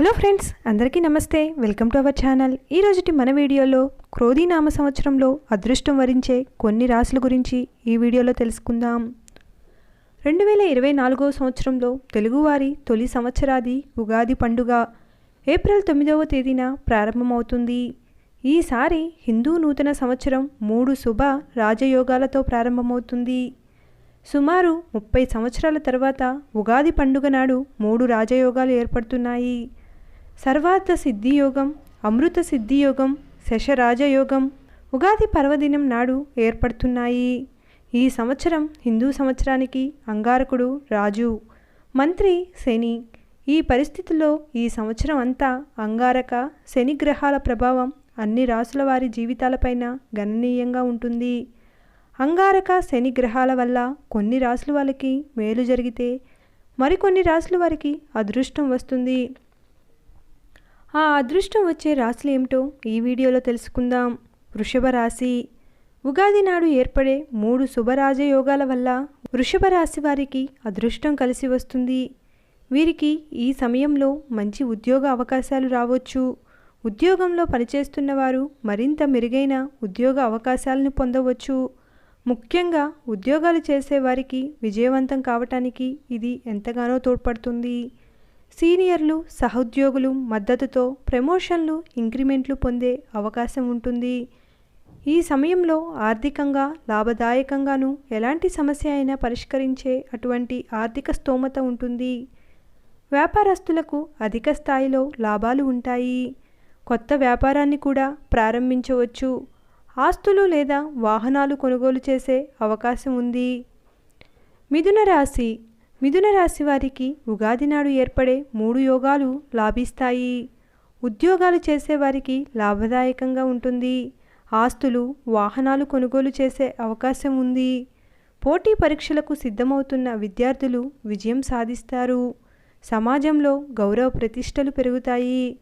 Hello friends అందరికీ నమస్తే. Welcome to our channel. ఈరోజుటి మన వీడియోలో క్రోధీ నామ సంవత్సరంలో అదృష్టం వరించే కొన్ని రాశుల గురించి ఈ వీడియోలో తెలుసుకుందాం. రెండు వేల ఇరవై నాలుగో సంవత్సరంలో తెలుగువారి తొలి సంవత్సరాది ఉగాది పండుగ ఏప్రిల్ తొమ్మిదవ తేదీన ప్రారంభమవుతుంది. ఈసారి హిందూ నూతన సంవత్సరం మూడు శుభ రాజయోగాలతో ప్రారంభమవుతుంది. సుమారు ముప్పై సంవత్సరాల తర్వాత ఉగాది పండుగ నాడు మూడు రాజయోగాలు ఏర్పడుతున్నాయి. సర్వార్థ సిద్ధియోగం అమృత సిద్ధియోగం శశరాజయోగం ఉగాది పర్వదినం నాడు ఏర్పడుతున్నాయి. ఈ సంవత్సరం హిందూ సంవత్సరానికి అంగారకుడు రాజు మంత్రి శని. ఈ పరిస్థితుల్లో ఈ సంవత్సరం అంతా అంగారక శని గ్రహాల ప్రభావం అన్ని రాసుల వారి జీవితాలపైన గణనీయంగా ఉంటుంది. అంగారక శని గ్రహాల వల్ల కొన్ని రాసుల వాళ్ళకి మేలు జరిగితే మరికొన్ని రాసుల వారికి అదృష్టం వస్తుంది. ఆ అదృష్టం వచ్చే రాశులు ఏమిటో ఈ వీడియోలో తెలుసుకుందాం. వృషభ రాశి. ఉగాది నాడు ఏర్పడే మూడు శుభరాజయోగాల వల్ల వృషభ రాశి వారికి అదృష్టం కలిసి వస్తుంది. వీరికి ఈ సమయంలో మంచి ఉద్యోగ అవకాశాలు రావచ్చు. ఉద్యోగంలో పనిచేస్తున్న వారు మరింత మెరుగైన ఉద్యోగ అవకాశాలను పొందవచ్చు. ముఖ్యంగా ఉద్యోగాలు చేసేవారికి విజయవంతం కావటానికి ఇది ఎంతగానో తోడ్పడుతుంది. సీనియర్లు సహోద్యోగులు మద్దతుతో ప్రమోషన్లు ఇంక్రిమెంట్లు పొందే అవకాశం ఉంటుంది. ఈ సమయంలో ఆర్థికంగా లాభదాయకంగాను ఎలాంటి సమస్య అయినా పరిష్కరించే అటువంటి ఆర్థిక స్తోమత ఉంటుంది. వ్యాపారస్తులకు అధిక స్థాయిలో లాభాలు ఉంటాయి. కొత్త వ్యాపారాన్ని కూడా ప్రారంభించవచ్చు. ఆస్తులు లేదా వాహనాలు కొనుగోలు చేసే అవకాశం ఉంది. మిథున రాశి మిథున రాశి వారికి ఉగాది నాడు ఏర్పడే మూడు యోగాలు లాభిస్తాయి. ఉద్యోగాలు చేసేవారికి లాభదాయకంగా ఉంటుంది. ఆస్తులు వాహనాలు కొనుగోలు చేసే అవకాశం ఉంది. పోటీ పరీక్షలకు సిద్ధమవుతున్న విద్యార్థులు విజయం సాధిస్తారు. సమాజంలో గౌరవ ప్రతిష్టలు పెరుగుతాయి.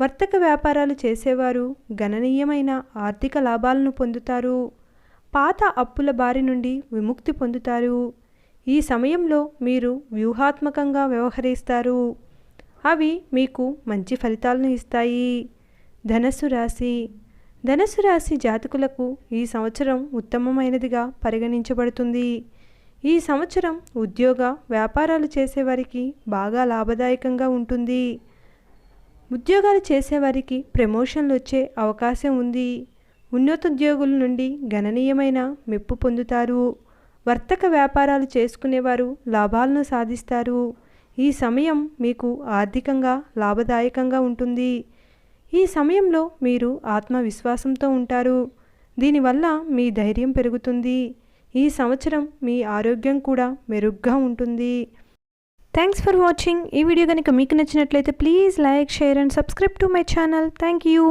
వర్తక వ్యాపారాలు చేసేవారు గణనీయమైన ఆర్థిక లాభాలను పొందుతారు. పాత అప్పుల బారి నుండి విముక్తి పొందుతారు. ఈ సమయంలో మీరు వ్యూహాత్మకంగా వ్యవహరిస్తారు. అవి మీకు మంచి ఫలితాలను ఇస్తాయి. ధనస్సు రాశి. ధనస్సు రాశి జాతకులకు ఈ సంవత్సరం ఉత్తమమైనదిగా పరిగణించబడుతుంది. ఈ సంవత్సరం ఉద్యోగ వ్యాపారాలు చేసేవారికి బాగా లాభదాయకంగా ఉంటుంది. ఉద్యోగాలు చేసేవారికి ప్రమోషన్లు వచ్చే అవకాశం ఉంది. ఉన్నతోద్యోగుల నుండి గణనీయమైన మెప్పు పొందుతారు. వర్తక వ్యాపారాలు చేసుకునేవారు లాభాలను సాధిస్తారు. ఈ సమయం మీకు ఆర్థికంగా లాభదాయకంగా ఉంటుంది. ఈ సమయంలో మీరు ఆత్మవిశ్వాసంతో ఉంటారు. దీనివల్ల మీ ధైర్యం పెరుగుతుంది. ఈ సంవత్సరం మీ ఆరోగ్యం కూడా మెరుగ్గా ఉంటుంది. థ్యాంక్స్ ఫర్ వాచింగ్ ఈ వీడియో కనుక మీకు నచ్చినట్లయితే please like share and subscribe to my channel. Thank you